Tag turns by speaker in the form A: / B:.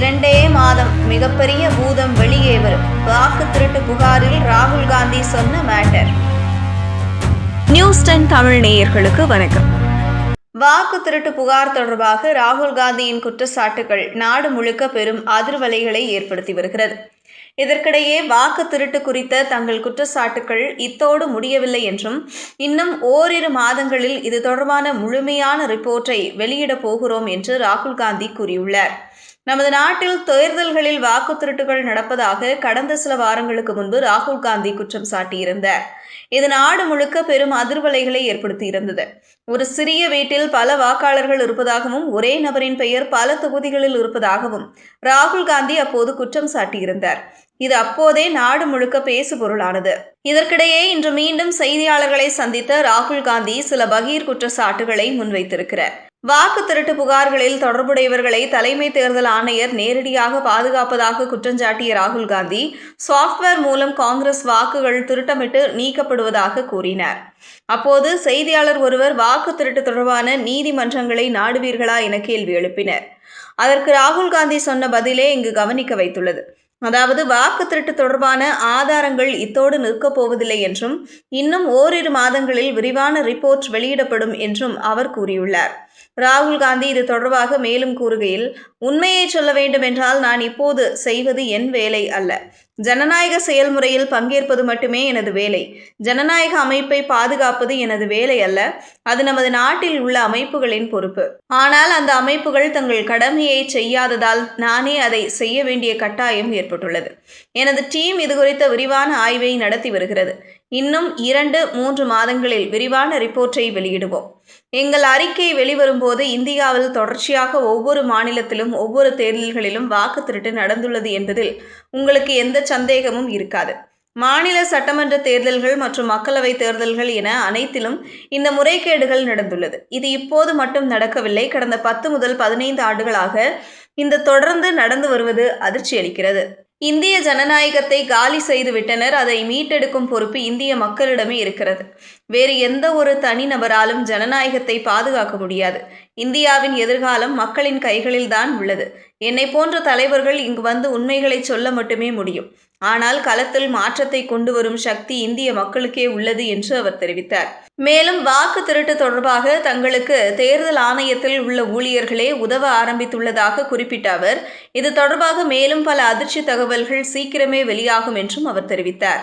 A: இரண்டே மாதம் மிகப்பெரிய பூதம் வெளியே வரும். வாக்கு திருட்டு புகாரில் ராகுல் காந்தி சொன்ன மேட்டர். நியூஸ் டென் தமிழ் நேயர்களுக்கு வணக்கம். வாக்கு திருட்டு புகார் தொடர்பாக ராகுல் காந்தியின் குற்றச்சாட்டுகள் நாடு முழுக்க பெரும் அதிர்வலைகளை ஏற்படுத்தி வருகிறது. இதற்கிடையே வாக்கு திருட்டு குறித்த தங்கள் குற்றச்சாட்டுகள் இத்தோடு முடியவில்லை என்றும் இன்னும் ஓரிரு மாதங்களில் இது தொடர்பான முழுமையான ரிப்போர்ட்டை வெளியிடப் போகிறோம் என்று ராகுல் காந்தி கூறியுள்ளார். நமது நாட்டில் தேர்தல்களில் வாக்கு திருட்டுகள் நடப்பதாக கடந்த சில வாரங்களுக்கு முன்பு ராகுல் காந்தி குற்றம் சாட்டியிருந்தார். இது நாடு முழுக்க பெரும் அதிர்வலைகளை ஏற்படுத்தியிருந்தது. ஒரு சிறிய வீட்டில் பல வாக்காளர்கள் இருப்பதாகவும் ஒரே நபரின் பெயர் பல தொகுதிகளில் இருப்பதாகவும் ராகுல் காந்தி அப்போது குற்றம் சாட்டியிருந்தார். இது அப்போதே நாடு முழுக்க பேசு பொருளானது இதற்கிடையே இன்று மீண்டும் செய்தியாளர்களை சந்தித்த ராகுல் காந்தி சில பகீர் குற்றச்சாட்டுகளை முன்வைத்திருக்கிறார். வாக்கு திருட்டு புகார்களில் தொடர்புடையவர்களை தலைமை தேர்தல் ஆணையர் நேரடியாக பாதுகாப்பதாக குற்றஞ்சாட்டிய ராகுல் காந்தி சாஃப்ட்வேர் மூலம் காங்கிரஸ் வாக்குகள் திருட்டமிட்டு நீக்கப்படுவதாக கூறினார். அப்போது செய்தியாளர் ஒருவர் வாக்கு திருட்டு தொடர்பான நீதிமன்றங்களை நாடுவீர்களா என கேள்வி எழுப்பினர். அதற்கு ராகுல் காந்தி சொன்ன பதிலே இங்கு கவனிக்க வைத்துள்ளது. அதாவது வாக்கு திருட்டு தொடர்பான ஆதாரங்கள் இத்தோடு நிற்கப் போவதில்லை என்றும் இன்னும் ஓரிரு மாதங்களில் விரிவான ரிப்போர்ட் வெளியிடப்படும் என்றும் அவர் கூறியுள்ளார். ராகுல் காந்தி இது தொடர்பாக மேலும் கூறுகையில் உண்மையை சொல்ல வேண்டும் என்றால் நான் இப்போது செய்வது என் வேலை அல்ல. ஜனநாயக செயல்முறையில் பங்கேற்பது மட்டுமே எனது வேலை. ஜனநாயக அமைப்பை பாதுகாப்பது எனது வேலை அல்ல அது நமது நாட்டில் உள்ள அமைப்புகளின் பொறுப்பு. ஆனால் அந்த அமைப்புகள் தங்கள் கடமையை செய்யாததால் நானே அதை செய்ய வேண்டிய கட்டாயம் ஏற்பட்டுள்ளது. எனது டீம் இது குறித்த விரிவான ஆய்வை நடத்தி வருகிறது. இன்னும் இரண்டு மூன்று மாதங்களில் விரிவான ரிப்போர்ட்டை வெளியிடுவோம். எங்கள் அறிக்கை வெளிவரும்போது இந்தியாவில் தொடர்ச்சியாக ஒவ்வொரு மாநிலத்திலும் ஒவ்வொரு தேர்தல்களிலும் வாக்கு திருட்டு நடந்துள்ளது என்பதில் உங்களுக்கு எந்த சந்தேகமும் இருக்காது. மாநில சட்டமன்ற தேர்தல்கள் மற்றும் மக்களவை தேர்தல்கள் என அனைத்திலும் இந்த முறைகேடுகள் நடந்துள்ளது. இது இப்போது மட்டும் நடக்கவில்லை. கடந்த பத்து முதல் பதினைந்து ஆண்டுகளாக இந்த தொடர்ந்து நடந்து வருவது அதிர்ச்சி அளிக்கிறது இந்திய ஜனநாயகத்தை காலி செய்து விட்டனர் அதை மீட்டெடுக்கும் பொறுப்பு இந்திய மக்களிடமே இருக்கிறது. வேறு எந்த ஒரு தனிநபராலும் ஜனநாயகத்தை பாதுகாக்க முடியாது. இந்தியாவின் எதிர்காலம் மக்களின் கைகளில்தான் உள்ளது. என்னை போன்ற தலைவர்கள் இங்கு வந்து உண்மைகளை சொல்ல மட்டுமே முடியும். ஆனால் களத்தில் மாற்றத்தை கொண்டு வரும் சக்தி இந்திய மக்களுக்கே உள்ளது என்று அவர் தெரிவித்தார். மேலும் வாக்கு திருட்டு தொடர்பாக தங்களுக்கு தேர்தல் ஆணையத்தில் உள்ள ஊழியர்களே உதவ ஆரம்பித்துள்ளதாக குறிப்பிட்ட அவர் இது தொடர்பாக மேலும் பல அதிர்ச்சி தகவல்கள் சீக்கிரமே வெளியாகும் என்றும் அவர் தெரிவித்தார்.